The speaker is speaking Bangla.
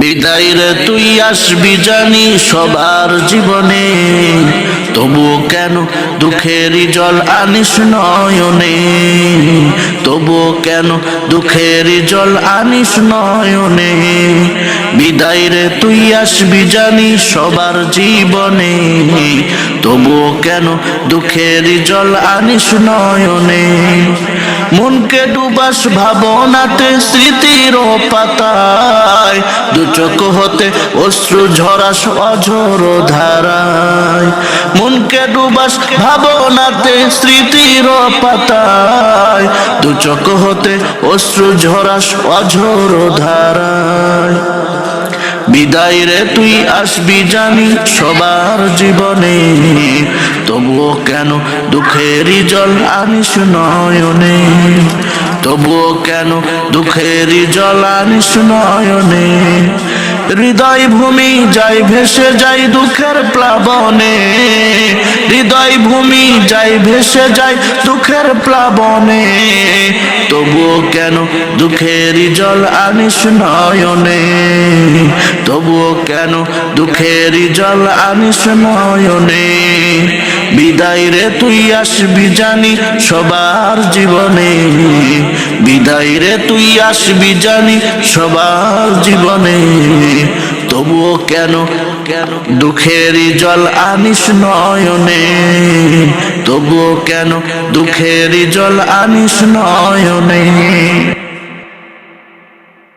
বিদায় রে, তুই আসবি জানি সবার জীবনে। তবু কেন দুঃখেরই জল আনিস নয়নে? তবু কেন দুঃখেরই জল আনিস নয়নে? বিদায় রে, তুই আসবি জানি সবার জীবনে। তবু কেন দুঃখেরই জল আনিস নয়নে? মনকে ডুবাস ভাবনাতে স্মৃতির পাতায়। দু চোখ হতে অশ্রু ঝরাস অঝর ধারায়। মনকে ডুবাস ভাবনাতে স্মৃতির পাতায়। দু হতে অশ্রু ঝরাস অঝর ধারায়। বিদায় রে তুই আসবি জানি সবার জীবনে। তবুও কেন দুঃখেরই জল আনিস নয়নে? তবুও কেন দুঃখেরই জল আনিস নয়নে হৃদয় ভূমি যাই ভেসে যাই দুঃখের প্লাবনে। হৃদয় ভূমি যাই ভেসে যাই দুঃখের প্লাবনে। তবুও কেন দুঃখেরই জল আনিস নয়নে তবুও কেন দুঃখেরই জল আনিস নয়নে বিদায় রে তুই আসবি জানি সবার জীবনে। বিদায় রে তুই আসবি জানি সবার জীবনে। তবুও কেন কেন দুঃখেরই জল আনিস নয়নে? তবুও কেন দুঃখেরই জল আনিস নয়নে?